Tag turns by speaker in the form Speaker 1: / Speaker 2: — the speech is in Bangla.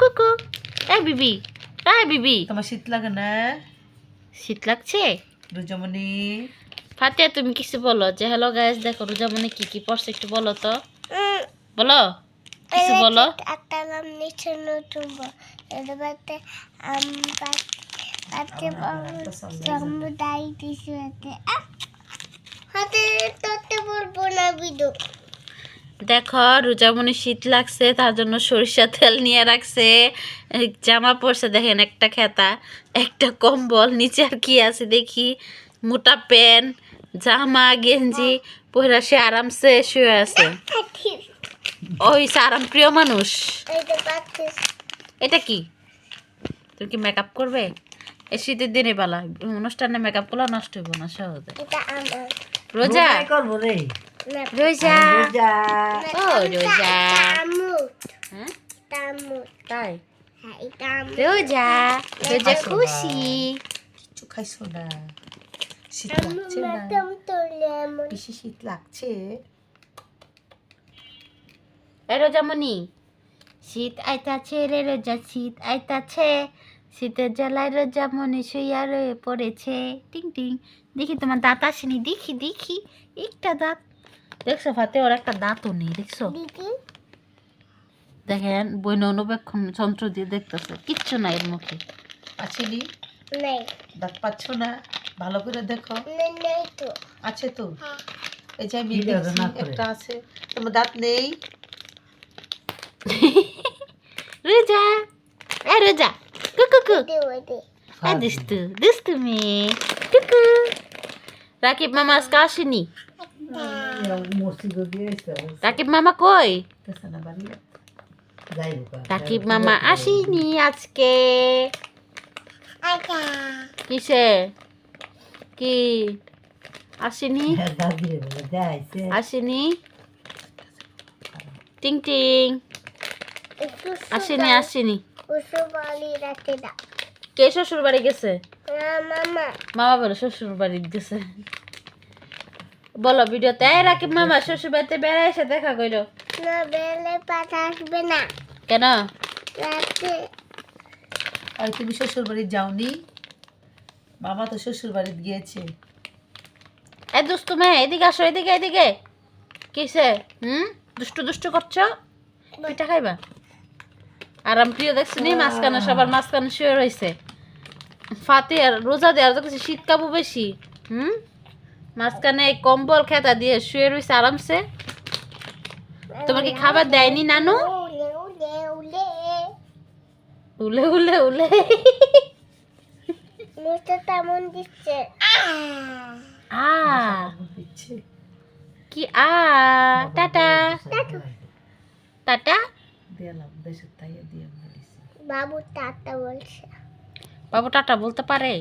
Speaker 1: কুকু। এই বিবি এই বিবি।
Speaker 2: তোমার শীত লাগে না?
Speaker 1: শীত লাগছে?
Speaker 2: রুজমণি।
Speaker 1: ফাতিয়া তুমি কিছু বলো যে হ্যালো গাইস দেখো রোজামনে কি কি পড়ছে একটু বলো তো। বলো কিছু বলো।
Speaker 3: একটা নাম নিচে নতুন এবারে আমরা তাতে সমুদায় দিছে।
Speaker 1: দেখো রোজামনি শীত লাগছে তার জন্য সরিষা তেল নিয়ে রাখছে। জামা পরছে দেখেন একটা খেতা একটা কম্বল নিচে আর কি আছে দেখি। মোটা প্যান্ট জামা গেঞ্জি পরে সে আরামসে শুয়ে আছে। ওই সে আরাম প্রিয় মানুষ। এটা কি? তুমি কি মেকআপ করবে? এই শীতের দিনে বেলা অনুষ্ঠানে মেকআপ করলে নষ্ট হইব না সহজে। রোজা?
Speaker 2: করব রে।
Speaker 1: রোজা
Speaker 2: রোজা
Speaker 1: ও রোজা হ্যাঁ তাই
Speaker 3: হ্যাঁ
Speaker 1: রোজা রোজা খুশি
Speaker 2: কিচ্ছু খাইছো না শীত লাগছে না বেশি শীত লাগছে
Speaker 1: রোজামণি শীত আইতাছে রে রোজা শীত আইতাছে শীতের জ্বালায় রোজামণি শুইয়া রয়ে পড়েছে টিং টিং দেখি তোমার দাঁত আসেনি দেখি দেখি একটা দাঁত দেখছ ফাতে ওর একটা দাঁতও নেই দেখছ? দেখেন বইন অনুবেক্ষণ যন্ত্র দিয়ে দেখতেছে। কিচ্ছু নাই এর মুখে।
Speaker 2: আছেনি
Speaker 3: নেই।
Speaker 2: দাঁত পাচ্ছ না? ভালো করে দেখো।
Speaker 3: নেই নেই তো।
Speaker 2: আছে তো?
Speaker 3: হ্যাঁ।
Speaker 2: এই যে আমি দেখছি একটা আছে। তোমার দাঁত নেই?
Speaker 1: রোজা! এ রোজা কুকু কু
Speaker 3: দে ওই দে।
Speaker 1: এ দুস্তু দুস্তু মেয়ে কুকু। রাকিব মামা আজকে আসেনি। রাকিব মামা কই রাকিব মামা আসেনি আজকে
Speaker 3: আচ্ছা
Speaker 1: কিসে কি আসেনি আসেনি টিং টিং আসেনি আসেনি কে শ্বশুর বাড়ি গেছে
Speaker 3: মামা
Speaker 1: মামা বলো শ্বশুর বাড়ি গেছে বলো ভিডিওতে এই রাকিব মামা শ্বশুর বাড়িতে বেড়ায় এসে দেখা কইলো।
Speaker 3: না বেলে পাতা আসবে না।
Speaker 1: কেন?
Speaker 3: রাতে
Speaker 2: আর তুমি শ্বশুর বাড়ি যাওনি? মামা তো শ্বশুর বাড়ি গিয়েছে।
Speaker 1: এ দুষ্টু মেয়ে এদিকে আসো এদিকে এদিকে। কিসে? হুম? দুষ্টু দুষ্টু করছ? পিঠা খাইবা? আরাম প্রিয় দেখছি নি? মাঝখানে সবার মাঝখানে শুয়ে রয়েছে ফাতে আর রোজা দেওয়ার দেখছি শীত কাবু বেশি। হুম? মাঝখানে এই কম্বল খেতা দিয়ে শুয়ে রয়েছে আরামসে। তোমার কি খাবার দেয়নি নানু?
Speaker 3: উলে উলে উলে। তেমন দিচ্ছে
Speaker 1: আ। কি আ টাটা।
Speaker 3: টাটা বলছে।
Speaker 1: বাবু টাটা বলতে পারে।